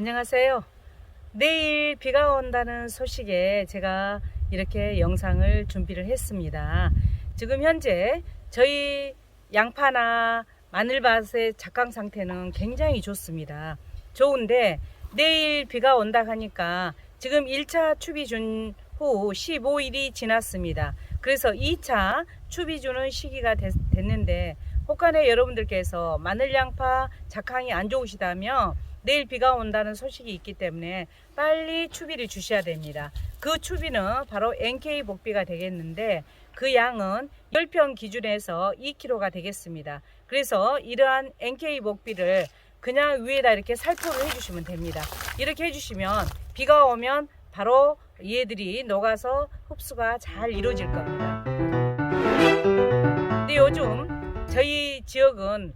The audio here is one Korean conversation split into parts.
안녕하세요. 내일 비가 온다는 소식에 제가 이렇게 영상을 준비를 했습니다. 지금 현재 저희 양파나 마늘밭의 작강 상태는 굉장히 좋습니다. 좋은데 내일 비가 온다 하니까 지금 1차 추비 준 후 15일이 지났습니다. 그래서 2차 추비 주는 시기가 됐, 됐는데 혹간에 여러분들께서 마늘 양파 작황이 안 좋으시다면 내일 비가 온다는 소식이 있기 때문에 빨리 추비를 주셔야 됩니다. 그 추비는 바로 NK 복비가 되겠는데 그 양은 10평 기준에서 2kg가 되겠습니다. 그래서 이러한 NK 복비를 그냥 위에다 이렇게 살포를 해주시면 됩니다. 이렇게 해주시면 비가 오면 바로 얘들이 녹아서 흡수가 잘 이루어질 겁니다. 근데 요즘 저희 지역은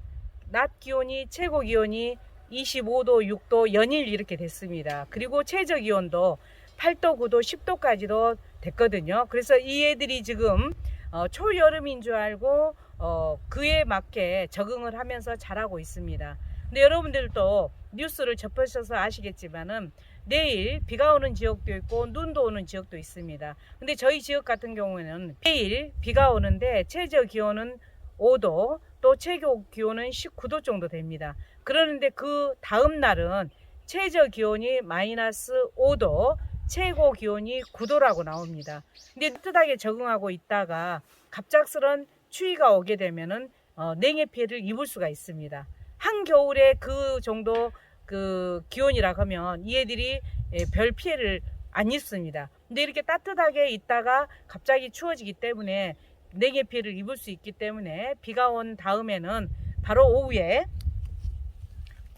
낮 기온이 최고 기온이 25도, 6도 연일 이렇게 됐습니다. 그리고 최저 기온도 8도, 9도, 10도까지도 됐거든요. 그래서 이 애들이 지금 어, 초여름인 줄 알고 어, 그에 맞게 적응을 하면서 자라고 있습니다. 근데 여러분들도 뉴스를 접하셔서 아시겠지만은 내일 비가 오는 지역도 있고 눈도 오는 지역도 있습니다. 근데 저희 지역 같은 경우에는 내일 비가 오는데 최저 기온은 5도 또 최고 기온은 19도 정도 됩니다. 그러는데 그 다음 날은 최저 기온이 마이너스 5도, 최고 기온이 9도라고 나옵니다. 근데 뜨뜻하게 적응하고 있다가 갑작스런 추위가 오게 되면은 어, 냉해 피해를 입을 수가 있습니다. 한겨울에 그 정도 그 기온이라 하면 이 애들이 예, 별 피해를 안 입습니다. 근데 이렇게 따뜻하게 있다가 갑자기 추워지기 때문에 냉해 피해를 입을 수 있기 때문에 비가 온 다음에는 바로 오후에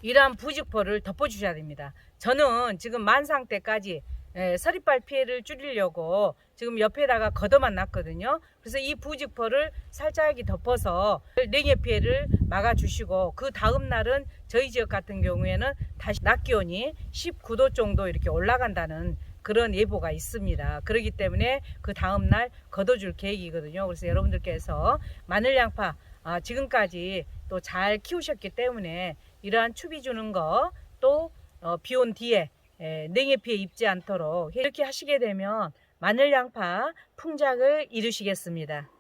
이러한 부직포를 덮어주셔야 됩니다. 저는 지금 만상 때까지 예, 서리빨 피해를 줄이려고 지금 옆에다가 걷어만 놨거든요. 그래서 이 부직포를 살짝 덮어서 냉해 피해를 막아주시고 그 다음 날은 저희 지역 같은 경우에는 다시 낮 기온이 19도 정도 이렇게 올라간다는 그런 예보가 있습니다. 그렇기 때문에 그 다음 날 걷어줄 계획이거든요. 그래서 여러분들께서 마늘 양파 아, 지금까지 또 잘 키우셨기 때문에 이러한 추비 주는 거또 어, 비온 뒤에 에, 냉해 피해 입지 않도록 이렇게 하시게 되면 마늘 양파 풍작을 이루시겠습니다.